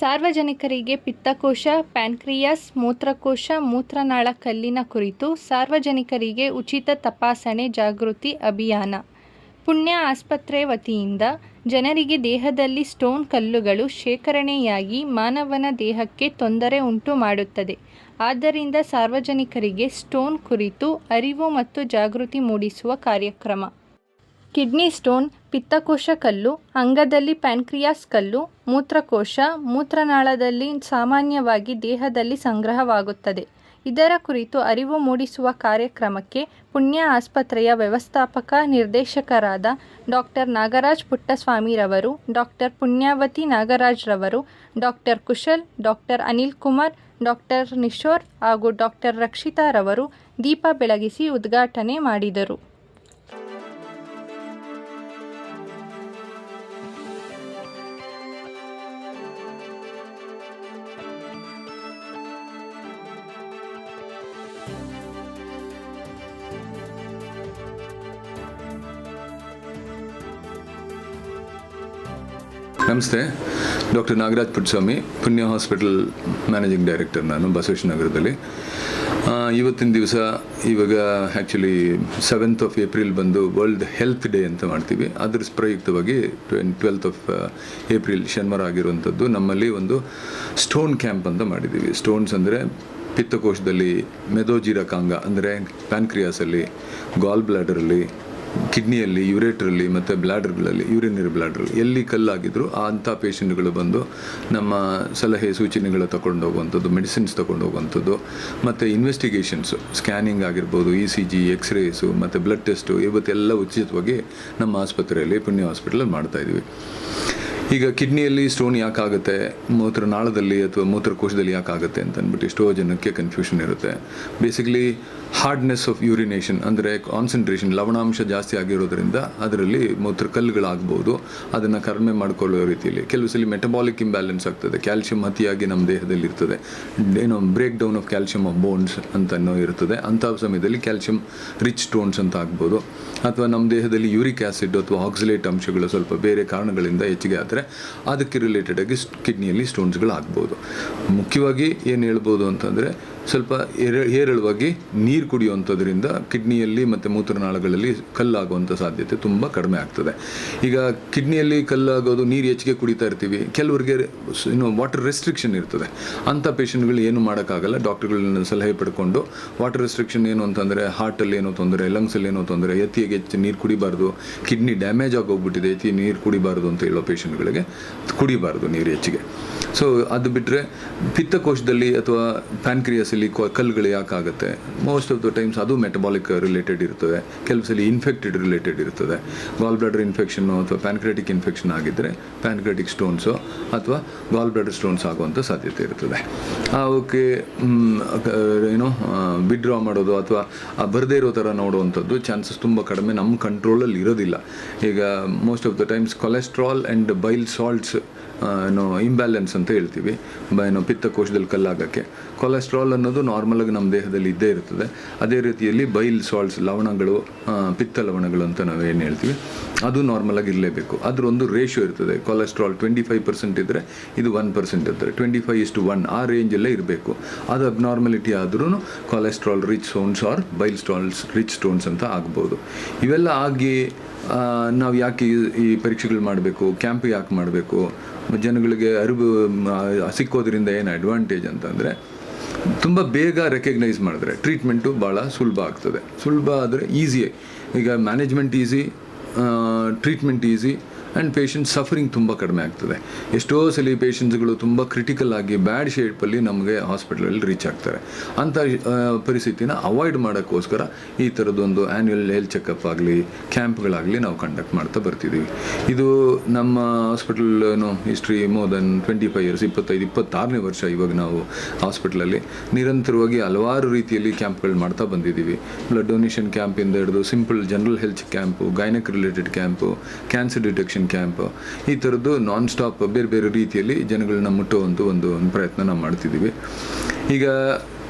ಸಾರ್ವಜನಿಕರಿಗೆ ಪಿತ್ತಕೋಶ, ಪ್ಯಾನ್ಕ್ರಿಯಾಸ್, ಮೂತ್ರಕೋಶ, ಮೂತ್ರನಾಳ ಕಲ್ಲಿನ ಕುರಿತು ಸಾರ್ವಜನಿಕರಿಗೆ ಉಚಿತ ತಪಾಸಣೆ ಜಾಗೃತಿ ಅಭಿಯಾನ. ಪುಣ್ಯ ಆಸ್ಪತ್ರೆ ವತಿಯಿಂದ ಜನರಿಗೆ ದೇಹದಲ್ಲಿ ಸ್ಟೋನ್ ಕಲ್ಲುಗಳು ಶೇಖರಣೆಯಾಗಿ ಮಾನವನ ದೇಹಕ್ಕೆ ತೊಂದರೆ ಉಂಟು ಮಾಡುತ್ತದೆ. ಆದ್ದರಿಂದ ಸಾರ್ವಜನಿಕರಿಗೆ ಸ್ಟೋನ್ ಕುರಿತು ಅರಿವು ಮತ್ತು ಜಾಗೃತಿ ಮೂಡಿಸುವ ಕಾರ್ಯಕ್ರಮ. ಕಿಡ್ನಿ ಸ್ಟೋನ್, ಪಿತ್ತಕೋಶ ಕಲ್ಲು, ಅಂಗದಲ್ಲಿ ಪ್ಯಾನ್ಕ್ರಿಯಾಸ್ ಕಲ್ಲು, ಮೂತ್ರಕೋಶ, ಮೂತ್ರನಾಳದಲ್ಲಿ ಸಾಮಾನ್ಯವಾಗಿ ದೇಹದಲ್ಲಿ ಸಂಗ್ರಹವಾಗುತ್ತದೆ. ಇದರ ಕುರಿತು ಅರಿವು ಮೂಡಿಸುವ ಕಾರ್ಯಕ್ರಮಕ್ಕೆ ಪುಣ್ಯ ಆಸ್ಪತ್ರೆಯ ವ್ಯವಸ್ಥಾಪಕ ನಿರ್ದೇಶಕರಾದ ಡಾಕ್ಟರ್ ನಾಗರಾಜ್ ಪುಟ್ಟಸ್ವಾಮಿರವರು doctor Punyavathi ನಾಗರಾಜ್ರವರು doctor Kushal doctor Anil Kumar doctor Nishore ಹಾಗೂ ಡಾಕ್ಟರ್ ರಕ್ಷಿತಾರವರು ದೀಪ ಬೆಳಗಿಸಿ ಉದ್ಘಾಟನೆ ಮಾಡಿದರು. ನಮಸ್ತೆ ಡಾಕ್ಟರ್ ನಾಗರಾಜ್ ಪುಟ್ಸ್ವಾಮಿ, ಪುಣ್ಯ ಹಾಸ್ಪಿಟಲ್ ಮ್ಯಾನೇಜಿಂಗ್ ಡೈರೆಕ್ಟರ್ ನಾನು ಬಸವೇಶ್ವರ ನಗರದಲ್ಲಿ. ಇವತ್ತಿನ ದಿವಸ ಇವಾಗ ಆ್ಯಕ್ಚುಲಿ ಸೆವೆಂತ್ ಆಫ್ ಏಪ್ರಿಲ್ ಬಂದು ವರ್ಲ್ಡ್ ಹೆಲ್ತ್ ಡೇ ಅಂತ ಮಾಡ್ತೀವಿ. ಅದ್ರ ಪ್ರಯುಕ್ತವಾಗಿ ಟ್ವೆನ್ ಟ್ವೆಲ್ತ್ ಆಫ್ ಏಪ್ರಿಲ್ ಶನಿವಾರ ಆಗಿರುವಂಥದ್ದು ನಮ್ಮಲ್ಲಿ ಒಂದು ಸ್ಟೋನ್ ಕ್ಯಾಂಪ್ ಅಂತ ಮಾಡಿದ್ದೀವಿ. ಸ್ಟೋನ್ಸ್ ಅಂದರೆ ಪಿತ್ತಕೋಶದಲ್ಲಿ ಮೆದೋಜಿರಕಾಂಗ ಅಂದರೆ ಪ್ಯಾನ್ಕ್ರಿಯಾಸಲ್ಲಿ ಗಾಲ್ ಬ್ಲ್ಯಾಡರಲ್ಲಿ ಕಿಡ್ನಿಯಲ್ಲಿ, ಯುರೇಟ್ರಲ್ಲಿ ಮತ್ತು ಬ್ಲ್ಯಾಡರ್ಗಳಲ್ಲಿ ಯೂರಿನರಿ ಬ್ಲ್ಯಾಡರ್ ಎಲ್ಲಿ ಕಲ್ಲಾಗಿದ್ರು ಆ ಅಂಥ ಪೇಷೆಂಟ್ಗಳು ಬಂದು ನಮ್ಮ ಸಲಹೆ ಸೂಚನೆಗಳು ತಗೊಂಡು ಹೋಗುವಂಥದ್ದು, ಮೆಡಿಸಿನ್ಸ್ ತಗೊಂಡು ಹೋಗುವಂಥದ್ದು, ಮತ್ತು ಇನ್ವೆಸ್ಟಿಗೇಷನ್ಸು, ಸ್ಕ್ಯಾನಿಂಗ್ ಆಗಿರ್ಬೋದು, ಇ ಸಿ ಜಿ, ಎಕ್ಸ್ರೇಸು, ಮತ್ತು ಬ್ಲಡ್ ಟೆಸ್ಟು, ಇವತ್ತೆಲ್ಲ ಉಚಿತವಾಗಿ ನಮ್ಮ ಆಸ್ಪತ್ರೆಯಲ್ಲಿ ಪುಣ್ಯ ಹಾಸ್ಪಿಟಲಲ್ಲಿ ಮಾಡ್ತಾಯಿದ್ವಿ ಈಗ ಕಿಡ್ನಿಯಲ್ಲಿ ಸ್ಟೋನ್ ಯಾಕಾಗುತ್ತೆ? ಮೂತ್ರನಾಳದಲ್ಲಿ ಅಥವಾ ಮೂತ್ರಕೋಶದಲ್ಲಿ ಯಾಕಾಗುತ್ತೆ ಅಂತ ಅಂದ್ಬಿಟ್ಟು ಎಷ್ಟೋ ಜನಕ್ಕೆ ಕನ್ಫ್ಯೂಷನ್ ಇರುತ್ತೆ. ಬೇಸಿಕಲಿ ಹಾರ್ಡ್ನೆಸ್ ಆಫ್ ಯೂರಿನೇಷನ್ ಅಂದರೆ ಕಾನ್ಸಂಟ್ರೇಷನ್ ಲವಣಾಂಶ ಜಾಸ್ತಿ ಆಗಿರೋದ್ರಿಂದ ಅದರಲ್ಲಿ ಮೂತ್ರ ಕಲ್ಲುಗಳಾಗ್ಬೋದು. ಅದನ್ನು ಕಡಿಮೆ ಮಾಡಿಕೊಳ್ಳೋ ರೀತಿಯಲ್ಲಿ. ಕೆಲವು ಸಲ ಮೆಟಬಾಲಿಕ್ ಇಂಬ್ಯಾಲೆನ್ಸ್ ಆಗ್ತದೆ. ಕ್ಯಾಲ್ಸಿಯಂ ಅತಿಯಾಗಿ ನಮ್ಮ ದೇಹದಲ್ಲಿ ಇರ್ತದೆ. ಏನೋ break down of calcium of bones ಅಂತನೋ ಇರ್ತದೆ. ಅಂಥ ಸಮಯದಲ್ಲಿ ಕ್ಯಾಲ್ಸಿಯಂ ರಿಚ್ ಸ್ಟೋನ್ಸ್ ಅಂತ ಆಗ್ಬೋದು. ಅಥವಾ ನಮ್ಮ ದೇಹದಲ್ಲಿ ಯೂರಿಕ್ ಆ್ಯಸಿಡ್ ಅಥವಾ ಆಕ್ಸಿಲೇಟ್ ಅಂಶಗಳು ಸ್ವಲ್ಪ ಬೇರೆ ಕಾರಣಗಳಿಂದ ಹೆಚ್ಚಿಗೆ ಆದರೆ ಅದಕ್ಕೆ ರಿಲೇಟೆಡ್ ಆಗಿ ಕಿಡ್ನಿಯಲ್ಲಿ ಸ್ಟೋನ್ಸ್ಗಳಾಗ್ಬೋದು ಮುಖ್ಯವಾಗಿ ಏನು ಹೇಳ್ಬೋದು ಅಂತಂದರೆ ಸ್ವಲ್ಪ ಏರ, ಹೇರಳವಾಗಿ ನೀರು ಕುಡಿಯುವಂಥದ್ರಿಂದ ಕಿಡ್ನಿಯಲ್ಲಿ ಮತ್ತು ಮೂತ್ರನಾಳಗಳಲ್ಲಿ ಕಲ್ಲಾಗುವಂಥ ಸಾಧ್ಯತೆ ತುಂಬ ಕಡಿಮೆ ಆಗ್ತದೆ. ಈಗ ಕಿಡ್ನಿಯಲ್ಲಿ ಕಲ್ಲಾಗೋದು, ನೀರು ಹೆಚ್ಚಿಗೆ ಕುಡಿತಾ ಇರ್ತೀವಿ, ಕೆಲವರಿಗೆ ಇನ್ನು ವಾಟರ್ ರೆಸ್ಟ್ರಿಕ್ಷನ್ ಇರ್ತದೆ. ಅಂಥ ಪೇಷಂಟ್ಗಳು ಏನು ಮಾಡೋಕ್ಕಾಗಲ್ಲ. ಡಾಕ್ಟರ್ಗಳನ್ನ ಸಲಹೆ ಪಡ್ಕೊಂಡು ವಾಟರ್ ರೆಸ್ಟ್ರಿಕ್ಷನ್ ಏನು ಅಂತಂದರೆ ಹಾರ್ಟಲ್ಲಿ ಏನೋ ತೊಂದರೆ ಲಂಗ್ಸಲ್ಲಿ ಏನೋ ತೊಂದರೆ, ಎತ್ತಿಗೆ ಹೆಚ್ಚು ನೀರು ಕುಡಿಬಾರ್ದು, ಕಿಡ್ನಿ ಡ್ಯಾಮೇಜ್ ಆಗೋಗ್ಬಿಟ್ಟಿದೆ ಎತ್ತಿ ನೀರು ಕುಡಿಬಾರ್ದು ಅಂತ ಹೇಳೋ ಪೇಷಂಟ್ಗಳಿಗೆ ಕುಡಿಬಾರ್ದು ನೀರು ಹೆಚ್ಚಿಗೆ. ಸೊ ಅದು ಬಿಟ್ಟರೆ ಪಿತ್ತಕೋಶದಲ್ಲಿ ಅಥವಾ ಪ್ಯಾನ್ಕ್ರಿಯಾಸಲ್ಲಿ ಕಲ್ಲುಗಳು ಯಾಕಾಗುತ್ತೆ? ಮೋಸ್ಟ್ ಆಫ್ ದ ಟೈಮ್ಸ್ ಅದು ಮೆಟಬಾಲಿಕ್ ರಿಲೇಟೆಡ್ ಇರ್ತದೆ. ಕೆಲವು ಸಲ ಇನ್ಫೆಕ್ಟೆಡ್ ರಿಲೇಟೆಡ್ ಇರ್ತದೆ. ಗಾಲ್ ಬ್ಲಡರ್ ಇನ್ಫೆಕ್ಷನ್ನು ಅಥವಾ ಪ್ಯಾನ್ಕ್ರೆಟಿಕ್ ಇನ್ಫೆಕ್ಷನ್ ಆಗಿದ್ದರೆ ಪ್ಯಾನ್ಕ್ರೆಟಿಕ್ ಸ್ಟೋನ್ಸು ಅಥವಾ ಗಾಲ್ ಬ್ಲಡರ್ ಸ್ಟೋನ್ಸ್ ಆಗುವಂಥ ಸಾಧ್ಯತೆ ಇರ್ತದೆ. ಅವಕ್ಕೆ ಏನೋ ವಿಡ್ರಾ ಮಾಡೋದು ಅಥವಾ ಬರದೇ ಇರೋ ಥರ ನೋಡುವಂಥದ್ದು ಚಾನ್ಸಸ್ ತುಂಬ ಕಡಿಮೆ. ನಮ್ಮ ಕಂಟ್ರೋಲಲ್ಲಿ ಇರೋದಿಲ್ಲ. ಈಗ most of the times cholesterol and bile salts ಏನು ಇಂಬ್ಯಾಲೆನ್ಸ್ ಅಂತ ಹೇಳ್ತೀವಿ. ಏನು ಪಿತ್ತಕೋಶದಲ್ಲಿ ಕಲ್ಲಾಗೋಕ್ಕೆ. ಕೊಲೆಸ್ಟ್ರಾಲ್ ಅನ್ನೋದು ನಾರ್ಮಲಾಗಿ ನಮ್ಮ ದೇಹದಲ್ಲಿ ಇದ್ದೇ ಇರ್ತದೆ. ಅದೇ ರೀತಿಯಲ್ಲಿ ಬೈಲ್ ಸಾಲ್ಟ್ಸ್ ಲವಣಗಳು ಪಿತ್ತ ಲವಣಗಳು ಅಂತ ನಾವು ಏನು ಹೇಳ್ತೀವಿ, ಅದು ನಾರ್ಮಲಾಗಿ ಇರಲೇಬೇಕು. ಅದ್ರ ಒಂದು ರೇಷಿಯೋ ಇರ್ತದೆ. ಕೊಲೆಸ್ಟ್ರಾಲ್ ಟ್ವೆಂಟಿ ಫೈವ್ ಪರ್ಸೆಂಟ್ ಇದ್ದರೆ ಇದು ಒನ್ ಪರ್ಸೆಂಟ್ ಇರ್ತದೆ. ಟ್ವೆಂಟಿ ಫೈವ್ ಇಷ್ಟು ಒನ್ ಆ ರೇಂಜಲ್ಲೇ ಇರಬೇಕು. ಅದು ಅಬ್ನಾರ್ಮಲಿಟಿ ಆದ್ರೂ cholesterol rich stones or bile salts rich stones ಅಂತ ಆಗ್ಬೋದು. ಇವೆಲ್ಲ ಆಗಿ ನಾವು ಯಾಕೆ ಈ ಪರೀಕ್ಷೆಗಳು ಮಾಡಬೇಕು? ಕ್ಯಾಂಪ್ ಯಾಕೆ ಮಾಡಬೇಕು? ಜನಗಳಿಗೆ ಅರಿವು ಸಿಕ್ಕೋದ್ರಿಂದ ಏನು ಅಡ್ವಾಂಟೇಜ್ ಅಂತಂದರೆ ತುಂಬ ಬೇಗ ರೆಕಗ್ನೈಸ್ ಮಾಡಿದ್ರೆ ಟ್ರೀಟ್ಮೆಂಟು ಭಾಳ ಸುಲಭ ಆಗ್ತದೆ. ಸುಲಭ ಆದರೆ ಈಸಿ ಈಗ management easy treatment easy and patient suffering ತುಂಬ ಕಡಿಮೆ ಆಗ್ತದೆ. ಎಷ್ಟೋ ಸಲ ಪೇಷಂಟ್ಸ್ಗಳು ತುಂಬ ಕ್ರಿಟಿಕಲ್ ಆಗಿ ಬ್ಯಾಡ್ ಶೇಪಲ್ಲಿ ನಮಗೆ ಹಾಸ್ಪಿಟ್ಲಲ್ಲಿ ರೀಚ್ ಆಗ್ತಾರೆ. ಅಂಥ ಪರಿಸ್ಥಿತಿನ ಅವಾಯ್ಡ್ ಮಾಡೋಕ್ಕೋಸ್ಕರ ಈ ಥರದೊಂದು ಆ್ಯನ್ಯುವಲ್ ಹೆಲ್ತ್ ಚೆಕಪ್ ಆಗಲಿ ಕ್ಯಾಂಪ್ಗಳಾಗಲಿ ನಾವು ಕಂಡಕ್ಟ್ ಮಾಡ್ತಾ ಬರ್ತಿದ್ದೀವಿ ಇದು ನಮ್ಮ hospital history more than twenty five years ಇಪ್ಪತ್ತೈದು, ಇಪ್ಪತ್ತಾರನೇ ವರ್ಷ ಇವಾಗ ನಾವು ಹಾಸ್ಪಿಟ್ಲಲ್ಲಿ ನಿರಂತರವಾಗಿ ಹಲವಾರು ರೀತಿಯಲ್ಲಿ ಕ್ಯಾಂಪ್ಗಳು ಮಾಡ್ತಾ ಬಂದಿದ್ದೀವಿ ಬ್ಲಡ್ ಡೊನೇಷನ್ ಕ್ಯಾಂಪಿಂದ ಹಿಡಿದು simple general health camp gynaec related camp cancer detection camp ಈ ಥರದ್ದು ನಾನ್ ಸ್ಟಾಪ್ ಬೇರೆ ಬೇರೆ ರೀತಿಯಲ್ಲಿ ಜನಗಳನ್ನ ಮುಟ್ಟುವಂಥ ಒಂದು ಒಂದು ಪ್ರಯತ್ನ ನಾವು ಮಾಡ್ತಿದ್ದೀವಿ. ಈಗ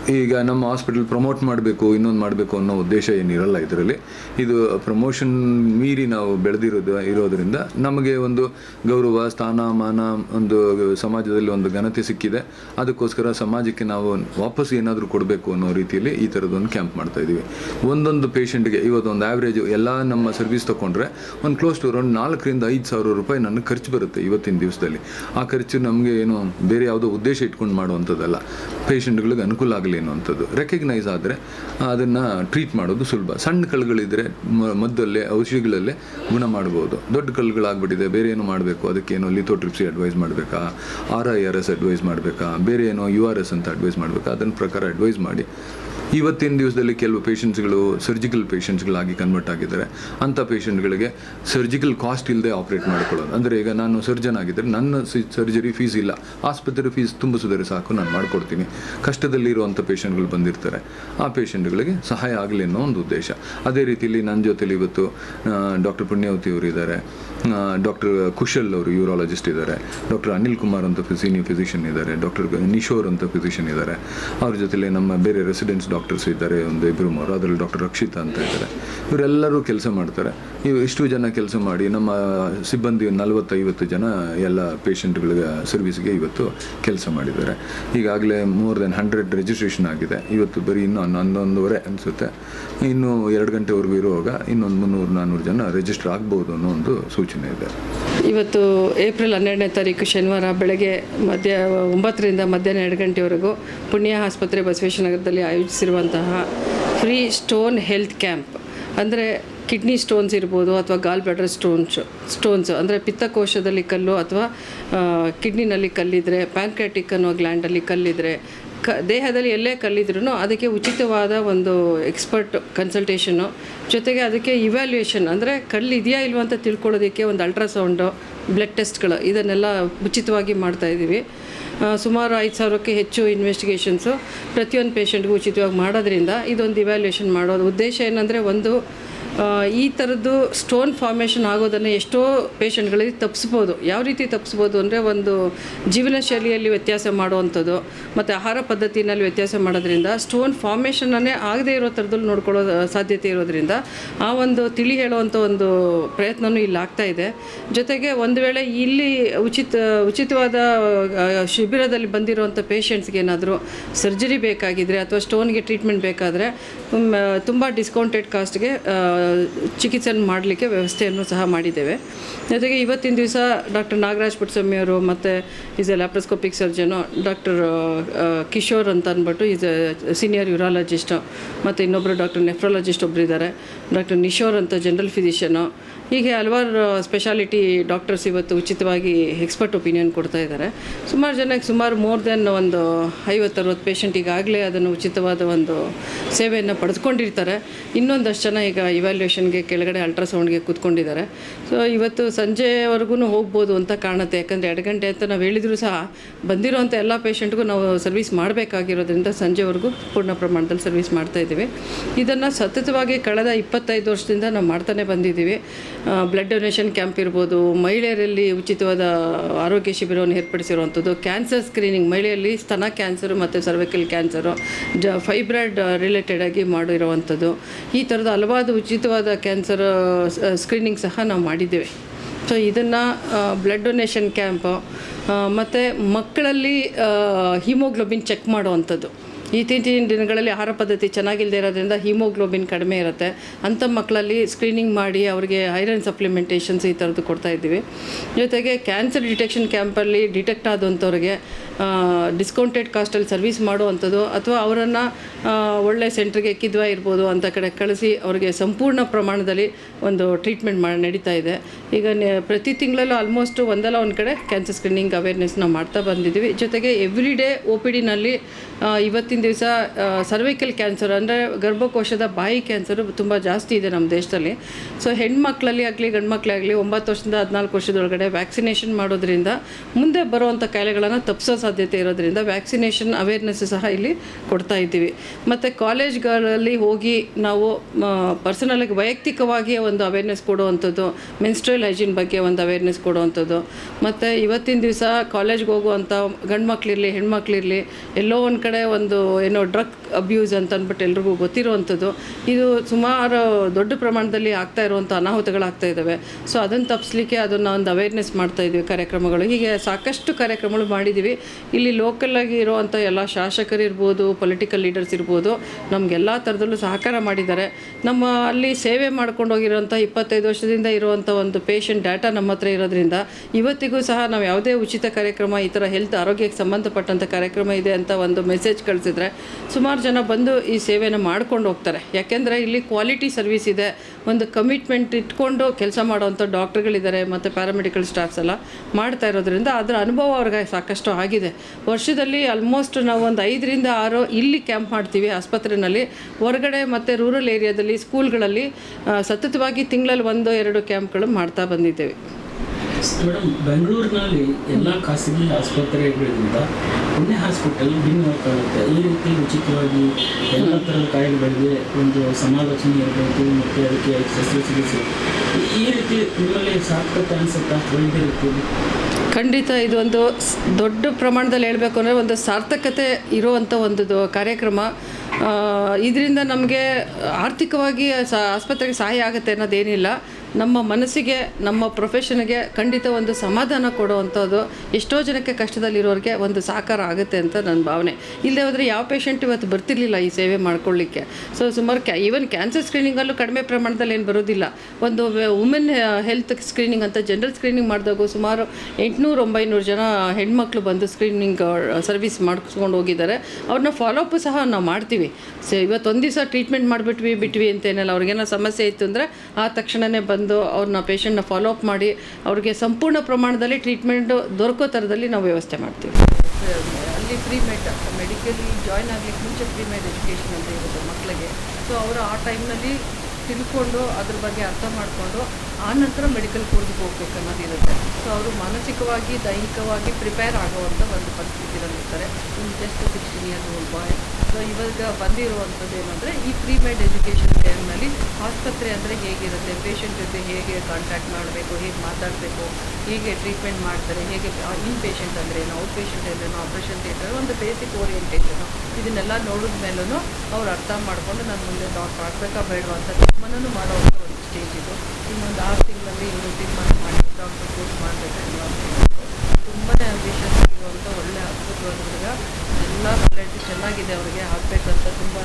ಈಗ ನಮ್ಮ ಹಾಸ್ಪಿಟಲ್ ಪ್ರಮೋಟ್ ಮಾಡಬೇಕು, ಇನ್ನೊಂದು ಮಾಡಬೇಕು ಅನ್ನೋ ಉದ್ದೇಶ ಏನಿರಲ್ಲ ಇದರಲ್ಲಿ. ಇದು ಪ್ರಮೋಷನ್ ಮೀರಿ ನಾವು ಬೆಳೆದಿರೋದು, ಇರೋದರಿಂದ ನಮಗೆ ಒಂದು ಗೌರವ, ಸ್ಥಾನಮಾನ, ಒಂದು ಸಮಾಜದಲ್ಲಿ ಒಂದು ಘನತೆ ಸಿಕ್ಕಿದೆ. ಅದಕ್ಕೋಸ್ಕರ ಸಮಾಜಕ್ಕೆ ನಾವು ವಾಪಸ್ ಏನಾದರೂ ಕೊಡಬೇಕು ಅನ್ನೋ ರೀತಿಯಲ್ಲಿ ಈ ಥರದೊಂದು ಕ್ಯಾಂಪ್ ಮಾಡ್ತಾ ಇದ್ದೀವಿ. ಒಂದೊಂದು ಪೇಷಂಟ್ಗೆ ಇವತ್ತೊಂದು ಆ್ಯಾವ್ರೇಜ್ ಎಲ್ಲ ನಮ್ಮ ಸರ್ವಿಸ್ ತೊಗೊಂಡ್ರೆ ಒಂದು ಕ್ಲೋಸ್ ಟು ಅರೌಂಡ್ ನಾಲ್ಕರಿಂದ ಐದು ಸಾವಿರ ರೂಪಾಯಿ ನನಗೆ ಖರ್ಚು ಬರುತ್ತೆ ಇವತ್ತಿನ ದಿವಸದಲ್ಲಿ. ಆ ಖರ್ಚು ನಮಗೆ ಏನು ಬೇರೆ ಯಾವುದೋ ಉದ್ದೇಶ ಇಟ್ಕೊಂಡು ಮಾಡುವಂಥದ್ದಲ್ಲ. ಪೇಷಂಟ್ಗಳಿಗೆ ಅನುಕೂಲ ಆಗಲಿ ಅನ್ನುವಂಥದ್ದು. ರೆಕಗ್ನೈಸ್ ಆದರೆ ಅದನ್ನು ಟ್ರೀಟ್ ಮಾಡೋದು ಸುಲಭ. ಸಣ್ಣ ಕಲ್ಲುಗಳಿದ್ರೆ ಮದ್ದಲ್ಲೇ, ಔಷಧಿಗಳಲ್ಲೇ ಗುಣ ಮಾಡ್ಬೋದು. ದೊಡ್ಡ ಕಲ್ಲುಗಳಾಗ್ಬಿಟ್ಟಿದೆ, ಬೇರೆ ಏನು ಮಾಡಬೇಕು? ಅದಕ್ಕೇನು ಲಿಥೋಟ್ರಿಪ್ಸಿ ಅಡ್ವೈಸ್ ಮಾಡಬೇಕಾ? R I R S advise ಮಾಡಬೇಕಾ? ಬೇರೆ ಏನೋ ಯು ಆರ್ ಎಸ್ ಅಂತ ಅಡ್ವೈಸ್ ಮಾಡಬೇಕಾ? ಅದನ್ನ ಪ್ರಕಾರ ಅಡ್ವೈಸ್ ಮಾಡಿ. ಇವತ್ತಿನ ದಿವಸದಲ್ಲಿ ಕೆಲವು ಪೇಷಂಟ್ಸ್ಗಳು ಸರ್ಜಿಕಲ್ ಪೇಷಂಟ್ಸ್ಗಳಾಗಿ ಕನ್ವರ್ಟ್ ಆಗಿದ್ದಾರೆ. ಅಂಥ ಪೇಷಂಟ್ಗಳಿಗೆ ಸರ್ಜಿಕಲ್ ಕಾಸ್ಟ್ ಇಲ್ಲದೆ ಆಪ್ರೇಟ್ ಮಾಡ್ಕೊಳ್ಳೋದು. ಅಂದರೆ ಈಗ ನಾನು ಸರ್ಜನ್ ಆಗಿದ್ದರೆ ನನ್ನ ಸರ್ಜರಿ ಫೀಸ್ ಇಲ್ಲ. ಆಸ್ಪತ್ರೆ ಫೀಸ್ ತುಂಬಿಸಿದರೆ ಸಾಕು, ನಾನು ಮಾಡ್ಕೊಡ್ತೀನಿ. ಕಷ್ಟದಲ್ಲಿರುವಂಥ ಪೇಷಂಟ್ಗಳು ಬಂದಿರ್ತಾರೆ. ಆ ಪೇಷಂಟ್ಗಳಿಗೆ ಸಹಾಯ ಆಗಲಿ ಅನ್ನೋ ಒಂದು ಉದ್ದೇಶ. ಅದೇ ರೀತಿಯಲ್ಲಿ ನನ್ನ ಜೊತೆಯಲ್ಲಿ ಇವತ್ತು ಡಾಕ್ಟರ್ ಪುಣ್ಯಾವತಿ ಅವರು ಇದ್ದಾರೆ ಡಾಕ್ಟರ್ ಕುಶಲ್ ಅವರು ಯೂರಾಲಜಿಸ್ಟ್ ಇದ್ದಾರೆ. ಡಾಕ್ಟರ್ ಅನಿಲ್ ಕುಮಾರ್ ಅಂತ ಸೀನಿಯರ್ ಫಿಸಿಷಿಯನ್ ಇದ್ದಾರೆ. ಡಾಕ್ಟರ್ ನಿಶೋರ್ ಅಂತ ಫಿಸಿಷಿಯನ್ ಇದ್ದಾರೆ. ಅವ್ರ ಜೊತೆಲಿ ನಮ್ಮ ಬೇರೆ ರೆಸಿಡೆನ್ಸ್ ಡಾಕ್ಟರ್ಸ್ ಇದ್ದಾರೆ, ಒಂದು ಇಬ್ಬರು ಮೂರು. ಅದರಲ್ಲಿ ಡಾಕ್ಟರ್ ರಕ್ಷಿತಾ ಅಂತ ಇದ್ದಾರೆ. ಇವರೆಲ್ಲರೂ ಕೆಲಸ ಮಾಡ್ತಾರೆ. ಇವು ಇಷ್ಟು ಜನ ಕೆಲಸ ಮಾಡಿ ನಮ್ಮ ಸಿಬ್ಬಂದಿ ನಲವತ್ತೈವತ್ತು ಜನ ಎಲ್ಲ ಪೇಷಂಟ್ಗಳಿಗೆ ಸರ್ವಿಸ್ಗೆ ಇವತ್ತು ಕೆಲಸ ಮಾಡಿದ್ದಾರೆ. ಈಗಾಗಲೇ ಮೋರ್ ದೆನ್ ಹಂಡ್ರೆಡ್ ರಿಜಿಸ್ಟ್ರೇಷನ್ ಆಗಿದೆ. ಇವತ್ತು ಬರೀ ಇನ್ನೂ ಹನ್ನೊಂದುವರೆ ಅನಿಸುತ್ತೆ. ಇನ್ನೂ ಎರಡು ಗಂಟೆವರೆಗೂ ಇರುವಾಗ ಇನ್ನೊಂದು ಮುನ್ನೂರು ನಾನ್ನೂರು ಜನ ರಿಜಿಸ್ಟರ್ ಆಗ್ಬೋದು ಅನ್ನೋ ಒಂದು ಸೂಚನೆ. ಇದೆ. ಇವತ್ತು ಏಪ್ರಿಲ್ ಹನ್ನೆರಡನೇ ತಾರೀಕು ಶನಿವಾರ ಬೆಳಗ್ಗೆ ಮಧ್ಯ, ಒಂಬತ್ತರಿಂದ ಮಧ್ಯಾಹ್ನ ಎರಡು ಗಂಟೆವರೆಗೂ ಪುಣ್ಯ ಆಸ್ಪತ್ರೆ ಬಸವೇಶ್ವರನಗರದಲ್ಲಿ ಆಯೋಜಿಸಿರುವಂತಹ ಫ್ರೀ ಸ್ಟೋನ್ ಹೆಲ್ತ್ ಕ್ಯಾಂಪ್. ಅಂದರೆ ಕಿಡ್ನಿ ಸ್ಟೋನ್ಸ್ ಇರ್ಬೋದು ಅಥವಾ ಗಾಲ್ ಬ್ಲಡರ್ ಸ್ಟೋನ್ಸ್ ಸ್ಟೋನ್ಸ್, ಅಂದರೆ ಪಿತ್ತಕೋಶದಲ್ಲಿ ಕಲ್ಲು ಅಥವಾ ಕಿಡ್ನಿನಲ್ಲಿ ಕಲ್ಲಿದ್ದರೆ ಪ್ಯಾಂಕ್ರೆಟಿಕ್ ಅನ್ನೋ ಗ್ಲ್ಯಾಂಡಲ್ಲಿ ಕಲ್ಲಿದ್ದರೆ ಕ, ದೇಹದಲ್ಲಿ ಎಲ್ಲೇ ಕಲ್ಲಿದ್ರೂ ಅದಕ್ಕೆ ಉಚಿತವಾದ ಒಂದು ಎಕ್ಸ್ಪರ್ಟ್ ಕನ್ಸಲ್ಟೇಷನು ಜೊತೆಗೆ ಅದಕ್ಕೆ ಇವ್ಯಾಲ್ಯೂಯೇಷನ್ ಅಂದರೆ ಕಲ್ಲಿದೆಯಾ ಇಲ್ವಾ ಅಂತ ತಿಳ್ಕೊಳ್ಳೋದಕ್ಕೆ ಒಂದು ಅಲ್ಟ್ರಾಸೌಂಡು, ಬ್ಲಡ್ ಟೆಸ್ಟ್ಗಳು ಇದನ್ನೆಲ್ಲ ಉಚಿತವಾಗಿ ಮಾಡ್ತಾಯಿದ್ದೀವಿ ಸುಮಾರು ಐದು ಸಾವಿರಕ್ಕೆ ಹೆಚ್ಚು ಇನ್ವೆಸ್ಟಿಗೇಷನ್ಸು ಪ್ರತಿಯೊಂದು ಪೇಷಂಟ್ಗೂ ಉಚಿತವಾಗಿ ಮಾಡೋದ್ರಿಂದ ಇದೊಂದು ಇವ್ಯಾಲ್ಯೂಯೇಷನ್ ಮಾಡೋದು. ಉದ್ದೇಶ ಏನಂದರೆ ಒಂದು ಈ ಥರದ್ದು ಸ್ಟೋನ್ ಫಾರ್ಮೇಷನ್ ಆಗೋದನ್ನು ಎಷ್ಟೋ ಪೇಷಂಟ್ಗಳಿಗೆ ತಪ್ಪಿಸ್ಬೋದು ಯಾವ ರೀತಿ ತಪ್ಪಿಸ್ಬೋದು ಅಂದರೆ ಒಂದು ಜೀವನ ಶೈಲಿಯಲ್ಲಿ ವ್ಯತ್ಯಾಸ ಮಾಡುವಂಥದ್ದು, ಮತ್ತು ಆಹಾರ ಪದ್ಧತಿನಲ್ಲಿ ವ್ಯತ್ಯಾಸ ಮಾಡೋದ್ರಿಂದ, ಸ್ಟೋನ್ ಫಾರ್ಮೇಷನನ್ನೇ ಆಗದೇ ಇರೋ ಥರದಲ್ಲಿ ನೋಡ್ಕೊಳ್ಳೋ ಸಾಧ್ಯತೆ ಇರೋದ್ರಿಂದ ಆ ಒಂದು ತಿಳಿ ಹೇಳುವಂಥ ಒಂದು ಪ್ರಯತ್ನವೂ ಇಲ್ಲಿ ಆಗ್ತಾ ಇದೆ. ಜೊತೆಗೆ ಒಂದು ವೇಳೆ ಇಲ್ಲಿ ಉಚಿತ, ಉಚಿತವಾದ ಶಿಬಿರದಲ್ಲಿ ಬಂದಿರುವಂಥ ಪೇಷಂಟ್ಸ್ಗೆ ಏನಾದರೂ ಸರ್ಜರಿ ಬೇಕಾಗಿದ್ದರೆ ಅಥವಾ ಸ್ಟೋನ್ಗೆ ಟ್ರೀಟ್ಮೆಂಟ್ ಬೇಕಾದರೆ, ತುಂಬ ಡಿಸ್ಕೌಂಟೆಡ್ ಕಾಸ್ಟ್ಗೆ ಚಿಕಿತ್ಸೆ ಮಾಡಲಿಕ್ಕೆ ವ್ಯವಸ್ಥೆಯನ್ನು ಸಹ ಮಾಡಿದ್ದೇವೆ. ಜೊತೆಗೆ ಇವತ್ತಿನ ದಿವಸ ಡಾಕ್ಟರ್ ನಾಗರಾಜ್ ಪುಟ್ಸ್ವಾಮಿ ಅವರು ಮತ್ತು is a laparoscopic surgeon doctor Kishore ಅಂತ ಅಂದ್ಬಿಟ್ಟು ಈಸ್ ಎ ಸೀನಿಯರ್ ಯುರಾಲಜಿಸ್ಟು ಮತ್ತು ಇನ್ನೊಬ್ಬರು ಡಾಕ್ಟರ್ ನೆಫ್ರಾಲಜಿಸ್ಟ್ ಒಬ್ಬರು ಇದ್ದಾರೆ ಡಾಕ್ಟರ್ ನಿಶೋರ್ ಅಂತ ಜನರಲ್ ಫಿಸಿಷಿಯನು ಹೀಗೆ ಹಲವಾರು ಸ್ಪೆಷಾಲಿಟಿ ಡಾಕ್ಟರ್ಸ್ ಇವತ್ತು ಉಚಿತವಾಗಿ ಎಕ್ಸ್ಪರ್ಟ್ ಒಪಿನಿಯನ್ ಕೊಡ್ತಾ ಇದ್ದಾರೆ. ಸುಮಾರು ಜನಕ್ಕೆ ಸುಮಾರು ಮೋರ್ ದೆನ್ ಒಂದು ಐವತ್ತರವತ್ತು ಪೇಷಂಟ್ ಈಗಾಗಲೇ ಅದನ್ನು ಉಚಿತವಾದ ಒಂದು ಸೇವೆಯನ್ನು ಪಡೆದುಕೊಂಡಿರ್ತಾರೆ. ಇನ್ನೊಂದಷ್ಟು ಜನ ಈಗ ಇವ್ಯಾಲ್ಯೂಯೇಷನ್ಗೆ ಕೆಳಗಡೆ ಅಲ್ಟ್ರಾಸೌಂಡ್ಗೆ ಕೂತ್ಕೊಂಡಿದ್ದಾರೆ. ಸೊ ಇವತ್ತು ಸಂಜೆವರೆಗೂ ಹೋಗ್ಬೋದು ಅಂತ ಕಾಣುತ್ತೆ. ಯಾಕಂದರೆ ಎರಡು ಗಂಟೆ ಅಂತ ನಾವು ಹೇಳಿದರೂ ಸಹ ಬಂದಿರೋಂಥ ಎಲ್ಲ ಪೇಷಂಟ್ಗೂ ನಾವು ಸರ್ವಿಸ್ ಮಾಡಬೇಕಾಗಿರೋದ್ರಿಂದ ಸಂಜೆವರೆಗೂ ಪೂರ್ಣ ಪ್ರಮಾಣದಲ್ಲಿ ಸರ್ವಿಸ್ ಮಾಡ್ತಾ ಇದ್ದೀವಿ. ಇದನ್ನು ಸತತವಾಗಿ ಕಳೆದ ಇಪ್ಪತ್ತೈದು ವರ್ಷದಿಂದ ನಾವು ಮಾಡ್ತಾನೆ ಬಂದಿದ್ದೀವಿ. ಬ್ಲಡ್ ಡೊನೇಷನ್ ಕ್ಯಾಂಪ್ ಇರ್ಬೋದು. ಮಹಿಳೆಯರಲ್ಲಿ ಉಚಿತವಾದ ಆರೋಗ್ಯ ಶಿಬಿರವನ್ನು ಏರ್ಪಡಿಸಿರುವಂಥದ್ದು. ಕ್ಯಾನ್ಸರ್ ಸ್ಕ್ರೀನಿಂಗ್ ಮಹಿಳೆಯಲ್ಲಿ ಸ್ತನ ಕ್ಯಾನ್ಸರು ಮತ್ತು ಸರ್ವಿಕಲ್ ಕ್ಯಾನ್ಸರು ಜ ಫೈಬ್ರಾಯ್ಡ್ ರಿಲೇಟೆಡ್ ಆಗಿ ಮಾಡಿರುವಂಥದ್ದು. ಈ ಥರದ ಹಲವಾರು ಉಚಿತವಾದ ಕ್ಯಾನ್ಸರ್ ಸ್ಕ್ರೀನಿಂಗ್ ಸಹ ನಾವು ಮಾಡಿದ್ದೇವೆ. ಸೊ ಇದನ್ನು ಬ್ಲಡ್ ಡೊನೇಷನ್ ಕ್ಯಾಂಪು ಮತ್ತು ಮಕ್ಕಳಲ್ಲಿ ಹಿಮೋಗ್ಲೋಬಿನ್ ಚೆಕ್ ಮಾಡುವಂಥದ್ದು. ಇತ್ತೀಚಿನ ದಿನಗಳಲ್ಲಿ ಆಹಾರ ಪದ್ಧತಿ ಚೆನ್ನಾಗಿಲ್ಲದೆ ಇರೋದ್ರಿಂದ ಹಿಮೋಗ್ಲೋಬಿನ್ ಕಡಿಮೆ ಇರುತ್ತೆ. ಅಂಥ ಮಕ್ಕಳಲ್ಲಿ ಸ್ಕ್ರೀನಿಂಗ್ ಮಾಡಿ ಅವರಿಗೆ ಐರನ್ ಸಪ್ಲಿಮೆಂಟೇಷನ್ಸ್ ಈ ಥರದ್ದು ಕೊಡ್ತಾ ಇದ್ದೀವಿ. ಜೊತೆಗೆ ಕ್ಯಾನ್ಸರ್ ಡಿಟೆಕ್ಷನ್ ಕ್ಯಾಂಪಲ್ಲಿ ಡಿಟೆಕ್ಟ್ ಆದಂಥವ್ರಿಗೆ ಡಿಸ್ಕೌಂಟೆಡ್ ಕಾಸ್ಟಲ್ಲಿ ಸರ್ವಿಸ್ ಮಾಡುವಂಥದ್ದು ಅಥವಾ ಅವರನ್ನು ಒಳ್ಳೆ ಸೆಂಟ್ರಿಗೆ ಕಿದ್ವಾ ಇರ್ಬೋದು ಅಂತ ಕಡೆ ಕಳಿಸಿ ಅವರಿಗೆ ಸಂಪೂರ್ಣ ಪ್ರಮಾಣದಲ್ಲಿ ಒಂದು ಟ್ರೀಟ್ಮೆಂಟ್ ಮಾಡಿ ನಡೀತಾ ಇದೆ. ಈಗ ಪ್ರತಿ ತಿಂಗಳಲ್ಲೂ ಆಲ್ಮೋಸ್ಟ್ ಒಂದಲ್ಲ ಒಂದು ಕಡೆ ಕ್ಯಾನ್ಸರ್ ಸ್ಕ್ರೀನಿಂಗ್ ಅವೇರ್ನೆಸ್ನ ಮಾಡ್ತಾ ಬಂದಿದ್ದೀವಿ. ಜೊತೆಗೆ ಎವ್ರಿ ಡೇ ಒ ಪಿ ಡಿನಲ್ಲಿ ಇವತ್ತಿನ ದಿವಸ ಸರ್ವೈಕಲ್ ಕ್ಯಾನ್ಸರ್ ಅಂದರೆ ಗರ್ಭಕೋಶದ ಬಾಯಿ ಕ್ಯಾನ್ಸರು ತುಂಬ ಜಾಸ್ತಿ ಇದೆ ನಮ್ಮ ದೇಶದಲ್ಲಿ. ಸೊ ಹೆಣ್ಮಕ್ಳಲ್ಲಿ ಆಗಲಿ ಗಂಡು ಮಕ್ಕಳಾಗಲಿ ಒಂಬತ್ತು ವರ್ಷದಿಂದ ಹದಿನಾಲ್ಕು ವರ್ಷದೊಳಗಡೆ ವ್ಯಾಕ್ಸಿನೇಷನ್ ಮಾಡೋದ್ರಿಂದ ಮುಂದೆ ಬರುವಂಥ ಕಾಯಿಲೆಗಳನ್ನು ತಪ್ಪಿಸೋ ಸಾಧ್ಯತೆ ಇರೋದ್ರಿಂದ ವ್ಯಾಕ್ಸಿನೇಷನ್ ಅವೇರ್ನೆಸ್ ಸಹ ಇಲ್ಲಿ ಕೊಡ್ತಾ ಇದ್ದೀವಿ. ಮತ್ತು ಕಾಲೇಜ್ಗಳಲ್ಲಿ ಹೋಗಿ ನಾವು ಪರ್ಸನಲಾಗಿ ವೈಯಕ್ತಿಕವಾಗಿ ಒಂದು ಅವೇರ್ನೆಸ್ ಕೊಡುವಂಥದ್ದು ಮೆನ್ಸ್ಟ್ರಲ್ ಹೈಜೀನ್ ಬಗ್ಗೆ ಒಂದು ಅವೇರ್ನೆಸ್ ಕೊಡುವಂಥದ್ದು. ಮತ್ತು ಇವತ್ತಿನ ದಿವಸ ಕಾಲೇಜ್ಗೆ ಹೋಗುವಂಥ ಗಂಡು ಮಕ್ಕಳಿರಲಿ ಹೆಣ್ಮಕ್ಳಿರಲಿ ಎಲ್ಲೋ ಒಂದು ಕಡೆ ಒಂದು ಏನೋ ಡ್ರಗ್ ಅಬ್ಯೂಸ್ ಅಂತ ಅಂದ್ಬಿಟ್ಟು ಎಲ್ರಿಗೂ ಗೊತ್ತಿರುವಂಥದ್ದು. ಇದು ಸುಮಾರು ದೊಡ್ಡ ಪ್ರಮಾಣದಲ್ಲಿ ಆಗ್ತಾ ಇರುವಂಥ ಅನಾಹುತಗಳಾಗ್ತಾ ಇದ್ದಾವೆ. ಸೊ ಅದನ್ನು ತಪ್ಪಿಸ್ಲಿಕ್ಕೆ ಅದನ್ನು ಒಂದು ಅವೇರ್ನೆಸ್ ಮಾಡ್ತಾ ಇದ್ವಿ ಕಾರ್ಯಕ್ರಮಗಳು. ಹೀಗೆ ಸಾಕಷ್ಟು ಕಾರ್ಯಕ್ರಮಗಳು ಮಾಡಿದ್ದೀವಿ. ಇಲ್ಲಿ ಲೋಕಲಾಗಿ ಇರುವಂಥ ಎಲ್ಲ ಶಾಸಕರಿರ್ಬೋದು ಪೊಲಿಟಿಕಲ್ ಲೀಡರ್ಸ್ ಇರ್ಬೋದು ನಮಗೆಲ್ಲ ಥರದಲ್ಲೂ ಸಹಕಾರ ಮಾಡಿದ್ದಾರೆ. ನಮ್ಮ ಅಲ್ಲಿ ಸೇವೆ ಮಾಡ್ಕೊಂಡು ಹೋಗಿರೋಂಥ ಇಪ್ಪತ್ತೈದು ವರ್ಷದಿಂದ ಇರುವಂಥ ಒಂದು ಪೇಷಂಟ್ ಡಾಟಾ ನಮ್ಮ ಹತ್ರ ಇರೋದ್ರಿಂದ ಇವತ್ತಿಗೂ ಸಹ ನಾವು ಯಾವುದೇ ಉಚಿತ ಕಾರ್ಯಕ್ರಮ ಈ ಥರ ಹೆಲ್ತ್ ಆರೋಗ್ಯಕ್ಕೆ ಸಂಬಂಧಪಟ್ಟಂಥ ಕಾರ್ಯಕ್ರಮ ಇದೆ ಅಂತ ಒಂದು ಮೆಸೇಜ್ ಕಳಿಸಿದ್ರೆ ಸುಮಾರು ಜನ ಬಂದು ಈ ಸೇವೆನ ಮಾಡ್ಕೊಂಡು ಹೋಗ್ತಾರೆ. ಯಾಕೆಂದರೆ ಇಲ್ಲಿ ಕ್ವಾಲಿಟಿ ಸರ್ವಿಸ್ ಇದೆ. ಒಂದು ಕಮಿಟ್ಮೆಂಟ್ ಇಟ್ಕೊಂಡು ಕೆಲಸ ಮಾಡೋವಂಥ ಡಾಕ್ಟ್ರುಗಳಿದ್ದಾರೆ ಮತ್ತು ಪ್ಯಾರಾಮೆಡಿಕಲ್ ಸ್ಟಾಫ್ಸ್ ಎಲ್ಲ ಮಾಡ್ತಾ ಇರೋದ್ರಿಂದ ಅದರ ಅನುಭವ ಅವ್ರಿಗೆ ಸಾಕಷ್ಟು ಆಗಿದೆ. ವರ್ಷದಲ್ಲಿ ಆಲ್ಮೋಸ್ಟ್ ನಾವು ಒಂದು ಐದರಿಂದ ಆರು ಇಲ್ಲಿ ಕ್ಯಾಂಪ್ ಮಾಡ್ತೀವಿ ಆಸ್ಪತ್ರೆಯಲ್ಲಿ ಹೊರಗಡೆ ಮತ್ತು ರೂರಲ್ ಏರಿಯಾದಲ್ಲಿ ಸ್ಕೂಲ್ಗಳಲ್ಲಿ ಸತತವಾಗಿ ತಿಂಗಳಲ್ಲಿ ಒಂದು, ಎರಡು ಕ್ಯಾಂಪ್ಗಳು ಮಾಡ್ತಾ ಬಂದಿದ್ದೇವೆ. ಮೇಡಮ್ ಬೆಂಗಳೂರಿನಲ್ಲಿ ಎಲ್ಲ ಖಾಸಗಿ ಆಸ್ಪತ್ರೆಗಳಿಂದ ಪುಣ್ಯ ಹಾಸ್ಪಿಟಲ್ ಭಿನ್ನವಾಗುತ್ತೆ ಈ ರೀತಿ ಉಚಿತವಾಗಿ ಎಲ್ಲ ಥರದ ಕಾಯಿಲೆಗಳಿಗೆ ಒಂದು ಸಮಾಲೋಚನೆ ಇರಬಹುದು ಮತ್ತು ಅದಕ್ಕೆ ಶಸ್ತ್ರಚಿಕಿತ್ಸೆ ಈ- ರೀತಿ ನಿಮ್ಮಲ್ಲಿ ಸಾರ್ಥಕತೆ ಅನಿಸುತ್ತಾ? ಒಳ್ಳೆ ರೀತಿಯಲ್ಲಿ ಖಂಡಿತ ಇದು ಒಂದು ದೊಡ್ಡ ಪ್ರಮಾಣದಲ್ಲಿ ಹೇಳಬೇಕು ಅಂದರೆ ಒಂದು ಸಾರ್ಥಕತೆ ಇರುವಂಥ ಒಂದು ಕಾರ್ಯಕ್ರಮ. ಇದರಿಂದ ನಮಗೆ ಆರ್ಥಿಕವಾಗಿ ಆಸ್ಪತ್ರೆಗೆ ಸಹಾಯ ಆಗುತ್ತೆ ಅನ್ನೋದೇನಿಲ್ಲ. ನಮ್ಮ ಮನಸ್ಸಿಗೆ, ನಮ್ಮ ಪ್ರೊಫೆಷನ್ಗೆ ಖಂಡಿತ ಒಂದು ಸಮಾಧಾನ ಕೊಡುವಂಥದ್ದು ಎಷ್ಟೋ ಜನಕ್ಕೆ ಕಷ್ಟದಲ್ಲಿರೋರಿಗೆ ಒಂದು ಸಾಕಾರ ಆಗುತ್ತೆ ಅಂತ ನನ್ನ ಭಾವನೆ. ಇಲ್ಲದೆ ಹೋದರೆ ಯಾವ ಪೇಷಂಟ್ ಇವತ್ತು ಬರ್ತಿರ್ಲಿಲ್ಲ ಈ ಸೇವೆ ಮಾಡ್ಕೊಳ್ಳಿಕ್ಕೆ? ಸೊ ಸುಮಾರು ಕ್ಯಾ ಈವನ್ ಕ್ಯಾನ್ಸರ್ ಸ್ಕ್ರೀನಿಂಗಲ್ಲೂ ಕಡಿಮೆ ಪ್ರಮಾಣದಲ್ಲಿ ಏನು ಬರೋದಿಲ್ಲ. ಒಂದು ವುಮೆನ್ ಹೆಲ್ತ್ ಸ್ಕ್ರೀನಿಂಗ್ ಅಂತ ಜನರಲ್ ಸ್ಕ್ರೀನಿಂಗ್ ಮಾಡಿದಾಗ ಸುಮಾರು ಎಂಟುನೂರು ಒಂಬೈನೂರು ಜನ ಹೆಣ್ಮಕ್ಳು ಬಂದು ಸ್ಕ್ರೀನಿಂಗ್ ಸರ್ವಿಸ್ ಮಾಡಿಸ್ಕೊಂಡು ಹೋಗಿದ್ದಾರೆ. ಅವ್ರನ್ನ ಫಾಲೋಅಪ್ ಸಹ ನಾವು ಮಾಡ್ತೀವಿ. ಸೊ ಇವತ್ತು ಒಂದು ದಿವಸ ಟ್ರೀಟ್ಮೆಂಟ್ ಮಾಡಿಬಿಟ್ವಿ, ಬಿಟ್ವಿ ಅಂತೇನಲ್ಲ ಅವ್ರಿಗೇನೋ ಸಮಸ್ಯೆ ಇತ್ತು ಅಂದರೆ ಆ ತಕ್ಷಣವೇ ಬಂದು ಅವ್ರನ್ನ ಪೇಷಂಟ್ನ ಫಾಲೋಅಪ್ ಮಾಡಿ ಅವ್ರಿಗೆ ಸಂಪೂರ್ಣ ಪ್ರಮಾಣದಲ್ಲಿ ಟ್ರೀಟ್ಮೆಂಟ್ ದೊರಕೋ ಥರದಲ್ಲಿ ನಾವು ವ್ಯವಸ್ಥೆ ಮಾಡ್ತೀವಿ. ಅಲ್ಲಿ ಫ್ರೀ ಮೆಡ್ ಮೆಡಿಕಲಿ ಜಾಯ್ನ್ ಆಗಲಿಕ್ಕೆ ಮುಂಚೆ ಫ್ರೀ ಮೆಡ್ ಎಜುಕೇಷನ್ ಅಂತ ಇರುತ್ತೆ ಮಕ್ಕಳಿಗೆ ಸೊ ಅವರು ಆ ಟೈಮ್ನಲ್ಲಿ ತಿಳ್ಕೊಂಡು ಅದ್ರ ಬಗ್ಗೆ ಅರ್ಥ ಮಾಡಿಕೊಂಡು ಆ ನಂತರ ಮೆಡಿಕಲ್ ಕೋರ್ಸ್ಗೆ ಹೋಗ್ಬೇಕು ಅನ್ನೋದಿರುತ್ತೆ ಸೊ ಅವರು ಮಾನಸಿಕವಾಗಿ, ದೈಹಿಕವಾಗಿ ಪ್ರಿಪೇರ್ ಆಗುವಂಥ ಒಂದು ಪರಿಸ್ಥಿತಿಯಲ್ಲಿರ್ತಾರೆ. ಇನ್ನು just sixteen years old boy so ಇವಾಗ ಬಂದಿರುವಂಥದ್ದು ಏನಂದರೆ, ಈ ಪ್ರೀ ಮೇಡ್ ಎಜುಕೇಷನ್ ಟೈಮ್ನಲ್ಲಿ ಆಸ್ಪತ್ರೆ ಅಂದರೆ ಹೇಗಿರುತ್ತೆ? ಪೇಷಂಟ್ ಜೊತೆ ಹೇಗೆ ಕಾಂಟ್ಯಾಕ್ಟ್ ಮಾಡಬೇಕು? ಹೇಗೆ ಮಾತಾಡಬೇಕು? ಹೇಗೆ ಟ್ರೀಟ್ಮೆಂಟ್ ಮಾಡ್ತಾರೆ? ಹೇಗೆ ಇನ್ ಪೇಷಂಟ್ ಅಂದ್ರೇನು? ಔಟ್ ಪೇಷಂಟ್ ಅಂದ್ರೇನು? ಆಪ್ರೇಷನ್ ಥಿಯೇಟರ್ ಒಂದು ಬೇಸಿಕ್ ಓರಿಯೆಂಟೇಷನು ಇದನ್ನೆಲ್ಲ ನೋಡಿದ ಮೇಲೂ ಅವ್ರು ಅರ್ಥ ಮಾಡಿಕೊಂಡು, ನಾನು ಮುಂದೆ ಡಾಕ್ಟರ್ ಆಗಬೇಕಾ ಬೇಡವಾ? ಅಂತ ತೀರ್ಮಾನನೂ ಮಾಡೋವಂಥ ಒಂದು ಸ್ಟೇಜ್ ಇದು. ಇನ್ನೊಂದು ಆರು ತಿಂಗಳಲ್ಲಿ ಇವರು ತೀರ್ಮಾನ ಮಾಡಿ ಡಾಕ್ಟರ್ ಕೋರ್ಸ್ ಮಾಡಬೇಕಲ್ವ ತುಂಬಾ ಅಂಬಿಷನ್ ಇರುವಂಥ ಒಳ್ಳೆ ಹುಡುಗ ಎಲ್ಲ ಕ್ವಾಲಿಟಿ ಚೆನ್ನಾಗಿದೆ ಅವರಿಗೆ ಆಗಬೇಕಂತ ತುಂಬ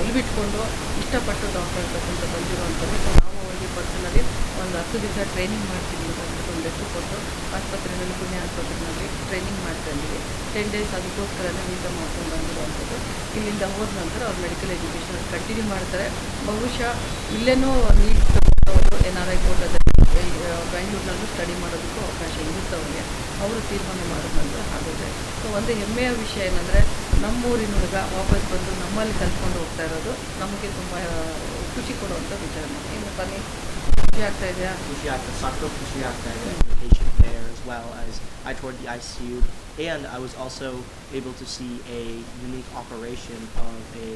ಒಲಿಬಿಟ್ಕೊಂಡು ಇಷ್ಟಪಟ್ಟು ಡಾಕ್ಟರ್ ತಕ್ಕಂತ ಬಂದಿರುವಂಥದ್ದು. ಸೊ ನಾವು ಅವರಿಗೆ ಪರ್ಸನಲಿ ಒಂದು ಹತ್ತು ದಿವಸ ಟ್ರೈನಿಂಗ್ ಮಾಡ್ತೀವಿ ಅಂತ ಒಂದು ಕೊಟ್ಟು ಆಸ್ಪತ್ರೆಯಲ್ಲಿ ಪುಣ್ಯ ಆಸ್ಪತ್ರೆಯಲ್ಲಿ ಟ್ರೈನಿಂಗ್ ಮಾಡ್ಕೊಂಡಿವಿ ಟೆನ್ ಡೇಸ್ ಅದಕ್ಕೋಸ್ಕರನೇ ವೀಸಾ ಮಾಡ್ಕೊಂಡು ಬಂದಿರುವಂಥದ್ದು. ಇಲ್ಲಿಂದ ಹೋದ ನಂತರ ಅವ್ರು ಮೆಡಿಕಲ್ ಎಜುಕೇಷನ್ ಕಂಟಿನ್ಯೂ ಮಾಡ್ತಾರೆ. ಬಹುಶಃ ಇಲ್ಲೇನೋ ನೀಟ್ ಅವರು ಎನ್ ಆರ್ ಐ ಕೋಟದಲ್ಲಿ ಬೆಂಗಳೂರಿನಲ್ಲೂ ಸ್ಟಡಿ ಮಾಡೋದಕ್ಕೂ ಅವಕಾಶ ಇರುತ್ತೆ ಅವ್ರಿಗೆ ಅವರು ತೀರ್ಮಾನ ಮಾಡಿದ ನಂತರ ಆಗುತ್ತೆ ಸೊ ಒಂದು ಹೆಮ್ಮೆಯ ವಿಷಯ ಏನಂದರೆ ನಮ್ಮೂರಿನ ಹುಡುಗ ವಾಪಸ್ ಬಂದು ನಮ್ಮಲ್ಲಿ ಕಲ್ತ್ಕೊಂಡು ಹೋಗ್ತಾ ಇರೋದು ನಮಗೆ ತುಂಬ ಖುಷಿ ಕೊಡುವಂಥ ವಿಚಾರ ಇನ್ನು ಬನ್ನಿ ಖುಷಿ ಆಗ್ತಾ ಇದೆಯಾ ಖುಷಿ ಆಗ್ತಾ ಸಾಕು ಖುಷಿ ಆಗ್ತಾ ಇದೆ patient there as well as I toured the ICU and I was also able to see a unique operation of a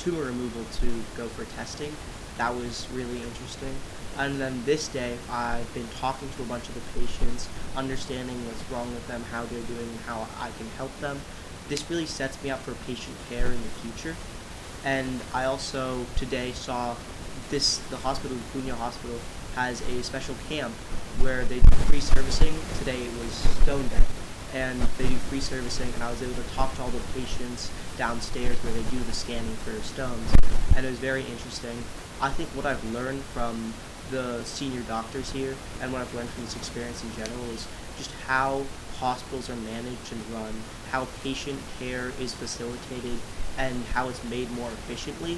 tumor removal to go for testing. that was really interesting. And then this day I've been talking to a bunch of the patients, understanding what's wrong with them, how they're doing, and how I can help them. This really sets me up for patient care in the future. And I also today saw this the hospital, Punya Hospital, has a special camp where they do free servicing. Today it was Stone Day, and they do free servicing, and I was able to talk to all the patients downstairs where they do the scanning for stones, and it was very interesting. I think what I've learned from the senior doctors here and what I've learned from this experience in general is just how hospitals are managed and run, how patient care is facilitated, and how it's made more efficiently.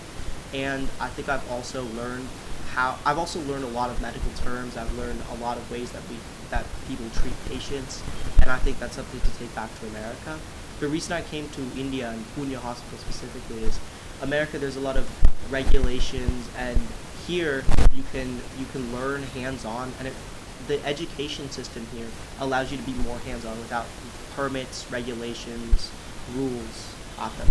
And I think I've also learned how I've also learned a lot of medical terms. I've learned a lot of ways that we that people treat patients, and I think that's something to take back to America. The reason I came to India and Pune Hospital specifically is America. There's a lot of regulations, and here you can you can learn hands-on, and it, the education system here allows you to be more hands-on without permits, regulations, rules. Awesome.